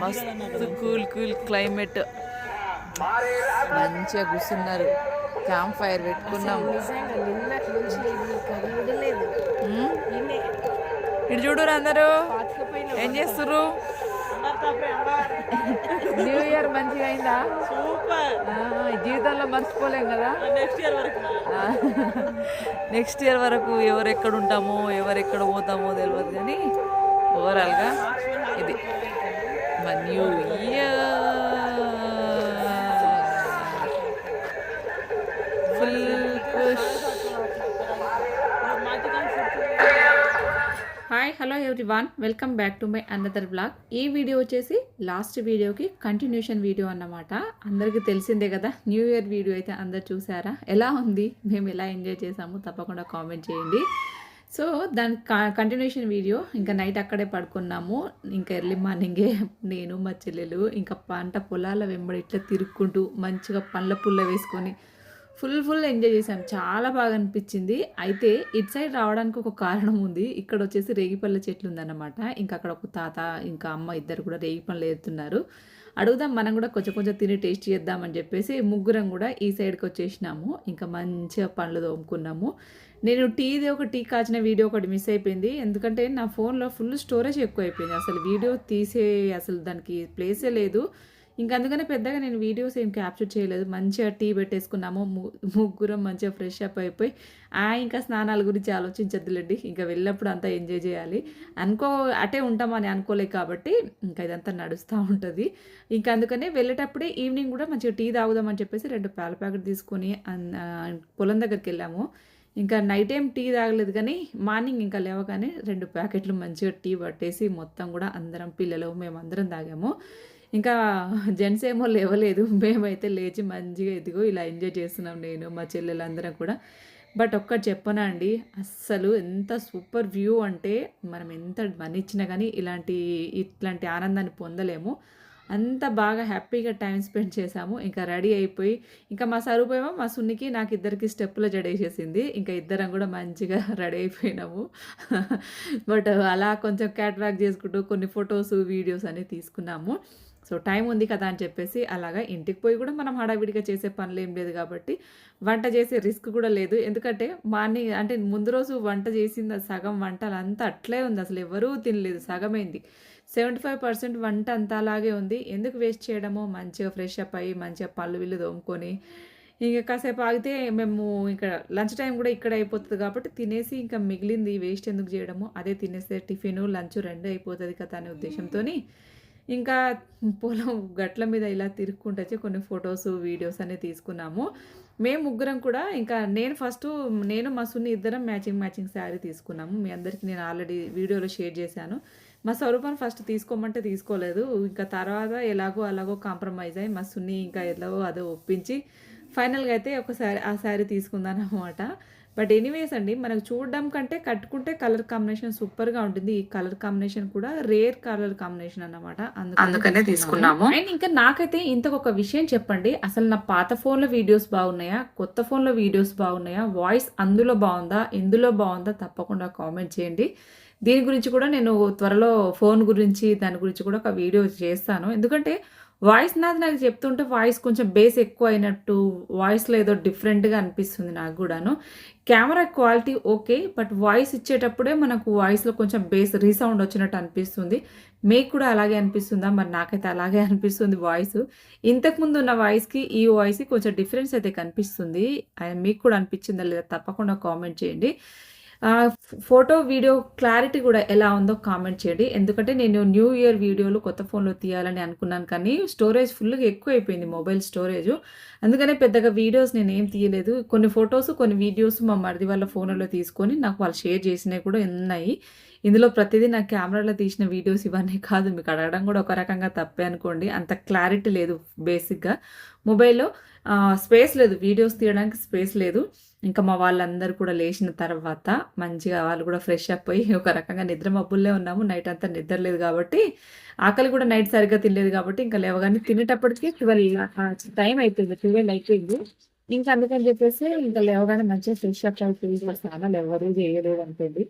మస్తు cool cool climate. మంచిగా కూర్చున్నారు. క్యాంప్ ఫైర్ పెట్టుకున్నాం. ఇటు చూడరు అందరూ. ఏం చేస్తుర్రు? న్యూ ఇయర్ మంచిగా అయిందా? సూపర్. ఆ, జీవితంలో మర్చిపోలేం కదా? నెక్స్ట్ ఇయర్ వరకు నెక్స్ట్ ఇయర్ వరకు ఎవరు ఎక్కడ ఉంటామో ఎవరు ఎక్కడ పోతామో తెలియదు కానీ ఓవరాల్గా ఇది. A new year. Full push hi hello everyone welcome back to my another blog ఈ వీడియో వచ్చేసి లాస్ట్ వీడియోకి కంటిన్యూషన్ వీడియో అన్నమాట. అందరికీ తెలిసిందే కదా న్యూ ఇయర్ వీడియో అయితే అందరు చూసారా? ఎలా ఉంది? మేము ఎలా ఎంజాయ్ చేసాము? తప్పకుండా కామెంట్ చేయండి. సో దాని కంటిన్యూషన్ వీడియో ఇంకా నైట్ అక్కడే పడుకున్నాము. ఇంకా ఎర్లీ మార్నింగే నేను మా చెల్లెలు ఇంకా పంట పొలాల వెంబడి ఇట్లా తిరుక్కుంటూ మంచిగా పండ్ల పుల్ల వేసుకొని ఫుల్ ఫుల్ ఎంజాయ్ చేశాం. చాలా బాగా అనిపించింది. అయితే ఇటు సైడ్ రావడానికి ఒక కారణం ఉంది. ఇక్కడ వచ్చేసి రేగిపళ్ళ చెట్లు ఉందన్నమాట. ఇంకా అక్కడ ఒక తాత ఇంకా అమ్మ ఇద్దరు కూడా రేగిపళ్ళు ఏరుతున్నారు. అడుగుదాం మనం కూడా కొంచెం కొంచెం తిని టేస్ట్ చేద్దామని చెప్పేసి ముగ్గురం కూడా ఈ సైడ్కి వచ్చేసినాము. ఇంకా మంచిగా పండ్లు తోముకున్నాము. నేను టీది ఒక టీ కాచిన వీడియో ఒకటి మిస్ అయిపోయింది. ఎందుకంటే నా ఫోన్లో ఫుల్ స్టోరేజ్ ఎక్కువ అయిపోయింది అసలు వీడియో తీసే అసలు దానికి ప్లేసే లేదు. ఇంకా అందుకనే పెద్దగా నేను వీడియోస్ ఏం క్యాప్చర్ చేయలేదు. మంచిగా టీ పెట్టేసుకున్నాము. ముగ్గురం మంచిగా ఫ్రెష్ అప్ అయిపోయి ఆ ఇంకా స్నానాల గురించి ఆలోచించద్దులేండి. ఇంకా వెళ్ళినప్పుడు అంతా ఎంజాయ్ చేయాలి. అనుకో అటే ఉంటామని అనుకోలేదు కాబట్టి ఇంకా ఇదంతా నడుస్తూ ఉంటుంది. ఇంకా అందుకనే వెళ్ళేటప్పుడే ఈవినింగ్ కూడా మంచిగా టీ తాగుదామని చెప్పేసి రెండు పాల ప్యాకెట్ తీసుకొని పొలం దగ్గరికి వెళ్ళాము. ఇంకా నైట్ టైం టీ తాగలేదు కానీ మార్నింగ్ ఇంకా లేవగానే రెండు ప్యాకెట్లు మంచిగా టీ పట్టేసి మొత్తం కూడా అందరం పిల్లలు మేమందరం తాగాము. ఇంకా జెంట్స్ ఏమో లేవలేదు. మేమైతే లేచి మంచిగా ఎదిగో ఇలా ఎంజాయ్ చేస్తున్నాం నేను మా చెల్లెలందరం కూడా. బట్ ఒక్కటి చెప్పనా అండి అస్సలు ఎంత సూపర్ వ్యూ అంటే మనం ఎంత మనీ ఇచ్చినా కానీ ఇలాంటి ఇట్లాంటి ఆనందాన్ని పొందలేము. అంత బాగా హ్యాపీగా టైం స్పెండ్ చేసాము ఇంకా రెడీ అయిపోయి ఇంకా మా సరుపేమో మా సున్నికి నాకు ఇద్దరికి స్టెప్పుల జడేసేసింది. ఇంకా ఇద్దరం కూడా మంచిగా రెడీ అయిపోయినాము. బట్ అలా కొంచెం క్యాట్ చేసుకుంటూ కొన్ని ఫొటోస్ వీడియోస్ అనేవి తీసుకున్నాము. సో టైం ఉంది కదా అని చెప్పేసి అలాగా ఇంటికి పోయి కూడా మనం హడావిడిగా చేసే పనులు ఏం లేదు కాబట్టి వంట చేసే రిస్క్ కూడా లేదు. ఎందుకంటే మార్నింగ్ అంటే ముందు రోజు వంట చేసింది సగం వంటలు అంతా అట్లే ఉంది. అసలు ఎవరూ తినలేదు సగమైంది. సెవెంటీ ఫైవ్ పర్సెంట్ వంట అంతా అలాగే ఉంది. ఎందుకు వేస్ట్ చేయడమో? మంచిగా ఫ్రెష్ అప్ అయ్యి మంచిగా పళ్ళు విల్లు తోముకొని ఇంకా కాసేపు ఆగితే మేము ఇక్కడ లంచ్ టైం కూడా ఇక్కడ అయిపోతుంది కాబట్టి తినేసి ఇంకా మిగిలింది వేస్ట్ ఎందుకు చేయడము? అదే తినేస్తే టిఫిన్ లంచ్ రెండు అయిపోతుంది కదా అనే ఉద్దేశంతో ఇంకా పొలం గట్ల మీద ఇలా తిరుక్కుంటూ వచ్చి కొన్ని ఫొటోస్ వీడియోస్ అన్ని తీసుకున్నాము. మేము ముగ్గురం కూడా ఇంకా నేను ఫస్ట్ నేను మా సున్ని ఇద్దరం మ్యాచింగ్ మ్యాచింగ్ శారీ తీసుకున్నాము. మీ అందరికీ నేను ఆల్రెడీ వీడియోలో షేర్ చేశాను. మా స్వరూపాన్ని ఫస్ట్ తీసుకోమంటే తీసుకోలేదు. ఇంకా తర్వాత ఎలాగో అలాగో కాంప్రమైజ్ అయ్యి మా సున్ని ఇంకా ఎలాగో అదో ఒప్పించి ఫైనల్గా అయితే ఒకసారి ఆ శారీ తీసుకుందాను అనమాట బట్ ఎనీవేస్ అండి మనకు చూడడం కంటే కట్టుకుంటే కలర్ కాంబినేషన్ సూపర్గా ఉంటుంది. ఈ కలర్ కాంబినేషన్ కూడా రేర్ కలర్ కాంబినేషన్ అన్నమాట. అందుకనే తీసుకున్నాము. అండ్ ఇంకా నాకైతే ఇంతకు ఒక విషయం చెప్పండి. అసలు నా పాత ఫోన్లో వీడియోస్ బాగున్నాయా? కొత్త ఫోన్లో వీడియోస్ బాగున్నాయా? వాయిస్ అందులో బాగుందా? ఇందులో బాగుందా? తప్పకుండా కామెంట్ చేయండి. దీని గురించి కూడా నేను త్వరలో ఫోన్ గురించి దాని గురించి కూడా ఒక వీడియో చేస్తాను. ఎందుకంటే వాయిస్ నాది నాకు చెప్తుంటే వాయిస్ కొంచెం బేస్ ఎక్కువ అయినట్టు వాయిస్లో ఏదో డిఫరెంట్గా అనిపిస్తుంది నాకు కూడాను. Camera quality okay but voice ఇచ్చేటప్పుడే మనకు వాయిస్లో కొంచెం బేస్ రీసౌండ్ వచ్చినట్టు అనిపిస్తుంది. మీకు కూడా అలాగే అనిపిస్తుందా? మరి నాకైతే అలాగే అనిపిస్తుంది వాయిస్. ఇంతకుముందు ఉన్న వాయిస్కి ఈ వాయిస్కి కొంచెం డిఫరెన్స్ అయితే కనిపిస్తుంది. మీకు కూడా అనిపించిందా లేదా? తప్పకుండా కామెంట్ చేయండి. ఫోటో వీడియో క్లారిటీ కూడా ఎలా ఉందో కామెంట్ చేయండి. ఎందుకంటే నేను న్యూ ఇయర్ వీడియోలు కొత్త ఫోన్లో తీయాలని అనుకున్నాను కానీ స్టోరేజ్ ఫుల్గా ఎక్కువ అయిపోయింది మొబైల్ స్టోరేజ్. అందుకనే పెద్దగా వీడియోస్ నేను ఏం తీయలేదు. కొన్ని ఫొటోస్ కొన్ని వీడియోస్ మా మరిది వాళ్ళ ఫోన్లో తీసుకొని నాకు వాళ్ళు షేర్ చేసినవి కూడా ఉన్నాయి. ఇందులో ప్రతిదీ నా కెమెరాలో తీసిన వీడియోస్ ఇవన్నీ కాదు. మీకు అడగడం కూడా ఒక రకంగా తప్పే అనుకోండి. అంత క్లారిటీ లేదు బేసిక్గా. మొబైల్లో స్పేస్ లేదు. వీడియోస్ తీయడానికి స్పేస్ లేదు. ఇంకా మా వాళ్ళందరూ కూడా లేచిన తర్వాత మంచిగా వాళ్ళు కూడా ఫ్రెష్ అప్ అయ్యి ఒక రకంగా నిద్ర మబ్బుల్లే ఉన్నాము. నైట్ అంతా నిద్ర లేదు కాబట్టి ఆకలి కూడా నైట్ సరిగ్గా తినలేదు కాబట్టి ఇంకా లేవగానే తినేటప్పటికి ట్వెల్వ్ టైం అయిపోయింది. ట్వెల్వ్ అయిపోయింది. ఇంకా అందుకని చెప్పేసి ఇంకా లేవగానే మంచిగా ఫ్రెష్ అప్ అయిపోయి స్నానాలు ఎవరు చేయలేదు అనిపోయింది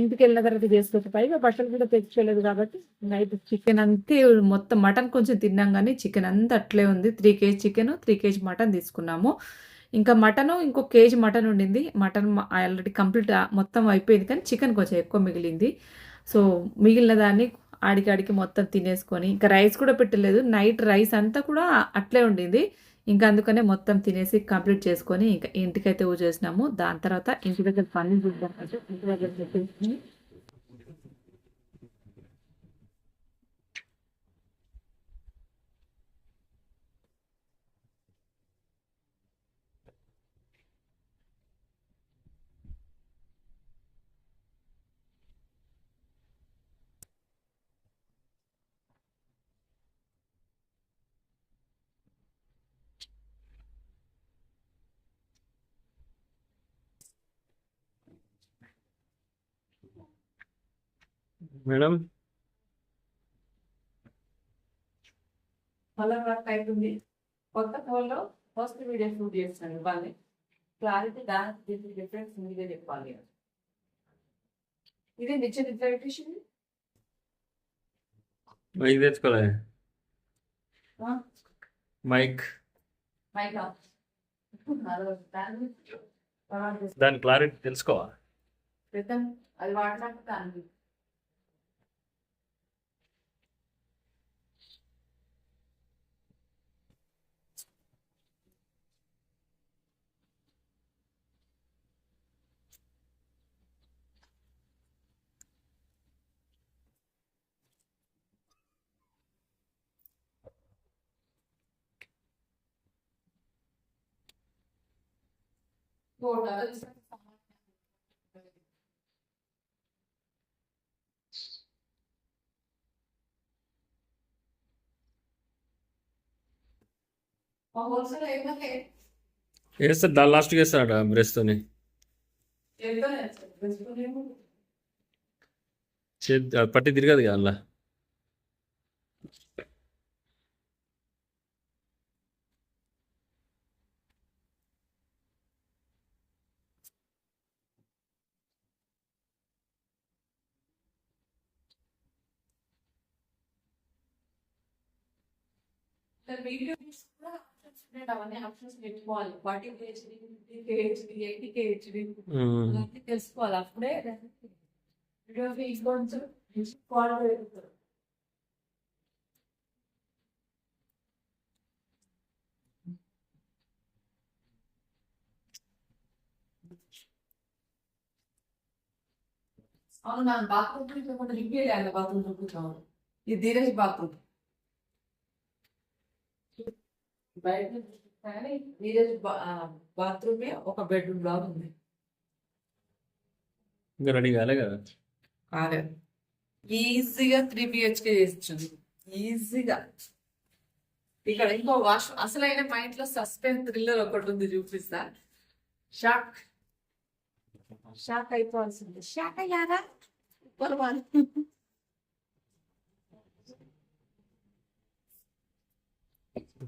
ఇంటికి వెళ్ళిన తర్వాత చేసుకోవచ్చు పైగా బట్టలు కూడా తెచ్చుకోలేదు కాబట్టి నైట్ చికెన్ అంతే మొత్తం మటన్ కొంచెం తిన్నాం కానీ చికెన్ అంతా అట్లే ఉంది. Three kg chicken three kg mutton తీసుకున్నాము. ఇంకా మటను ఇంకో కేజీ మటన్ ఉండింది. మటన్ ఆల్రెడీ కంప్లీట్ మొత్తం అయిపోయింది కానీ చికెన్ కొంచెం ఎక్కువ మిగిలింది. సో మిగిలిన దాన్ని ఆడికాడికి మొత్తం తినేసుకొని ఇంకా రైస్ కూడా పెట్టలేదు. నైట్ రైస్ అంతా కూడా అట్లే ఉండింది. ఇంకా అందుకనే మొత్తం తినేసి కంప్లీట్ చేసుకొని ఇంకా ఇంటికైతే చేసినాము దాని తర్వాత ఇంటి దగ్గర పని చూద్దాం ఇంటి దగ్గర మేడం? మళ్ళీ వర్క్ అవుతుంది కొత్త ఫోన్లో ఫస్ట్ వీడియో షూట్ చేస్తాను ఇవ్వాలి. క్లారిటీ దానికి డిఫరెన్స్ మీదే చెప్పాలి. ఇది నిత్య పెట్టేసింది మైక్ తెచ్చుకోలే? మైక్. మైకా? దాని క్లారిటీ తెలుసుకోవా? పెద్దాం అది వాడినాక వేస్తాడు దాని లాస్ట్కి వేస్తాడు అది పట్టి తిరగదు కదా అలా तर వెయిటేజెస్ కూడా ఆప్షన్స్ ఉన్నాయి అవన్నీ ఆప్షన్స్ పెట్టుకోవాలి వాటి HD fifty HD eighty K HD అలాంటివి తెలుసుకోవాలి అప్పుడే వీడియో ఫీజ్ కొంచెం కాల్ పెరుగుతారు అవును నా బాత్రూమ్ రిపేర్ అయ్యాలి బాత్రూమ్ చూపించాము ఇది ధీరజ్ బాత్రూమ్ బయట కానీ నీరజ్ బాత్రూమ్ ఒక బెడ్రూమ్ లాగా ఉంది. ఇంకా రెడీ కాలే కదా? కాలేదు ఈజీగా త్రీ బిహెచ్కే చేస్తుంది ఈజీగా. ఇక్కడ ఇంకో వాష్ అసలైన మా ఇంట్లో సస్పెన్స్ థ్రిల్లర్ ఒకటి ఉంది చూపిస్తా. షాక్. షాక్ అయిపోవాల్సింది. షాక్ అయ్యారా? సూపర్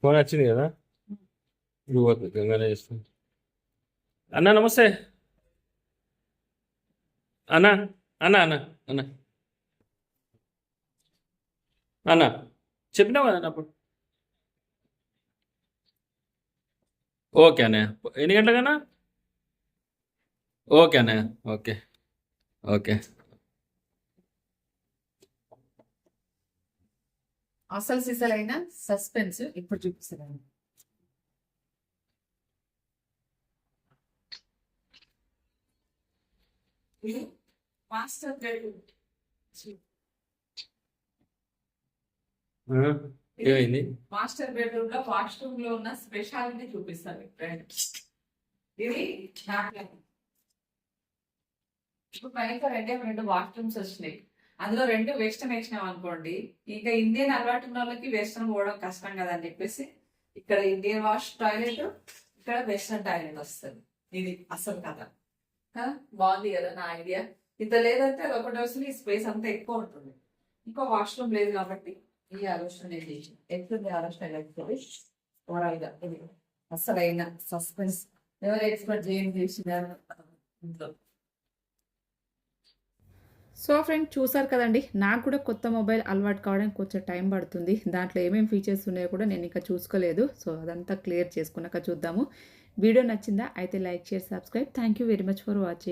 ఫోన్ వచ్చింది కదా? నువ్వు గంగానే చేస్తుంది అన్న నమస్తే. అన్న అన్న అన్న అన్న. అన్న చెప్పినావు కదా అప్పుడు ఓకే అన్న ఎన్ని గంటలకన్నా? ఓకే అన్న ఓకే. ఓకే. అసలు సిసలైన సస్పెన్స్ ఇప్పుడు చూపిస్తున్నాను. ఇది మాస్టర్ ఏమైంది? మాస్టర్ బెడ్రూమ్లో వాష్రూమ్లో ఉన్న స్పెషాలిటీ చూపిస్తాను ఇది ఇప్పుడు పైన రెండే రెండు వాష్రూమ్స్ వచ్చినాయి. అందులో రెండు వెస్ట్రన్ వేసినాం అనుకోండి ఇంకా ఇండియన్ అలవాటు ఉన్న వాళ్ళకి వెస్ట్రన్ పోవడం కష్టం కదా అని చెప్పేసి ఇక్కడ ఇండియన్ వాష్ టాయిలెట్ ఇక్కడ వెస్టర్న్ టాయిలెట్ వస్తుంది. ఇది అసలు కదా బాగుంది కదా నా ఐడియా ఇంత లేదంటే అదొకటి వస్తుంది ఈ స్పేస్ అంతా ఎక్కువ ఉంటుంది. ఇంకో వాష్రూమ్ లేదు కాబట్టి ఈ ఆలోచన నేను చేసిన. ఎట్లుంది ఆలోచన లేకపోతే ఓవరాల్గా ఇది అసలైన సస్పెన్స్ ఎవరు ఎక్స్పెక్ట్ చేయండి చేసిన ఇంట్లో. సో ఫ్రెండ్ చూసారు కదండి నాకు కూడా కొత్త మొబైల్ అలవాటు కావడానికి కొంచెం టైం పడుతుంది. దాంట్లో ఏమేమి ఫీచర్స్ ఉన్నాయో కూడా నేను ఇంకా చూసుకోలేదు. సో అదంతా క్లియర్ చేసుకున్నాక చూద్దాము. వీడియో నచ్చిందా? అయితే like share subscribe thank you very much for watching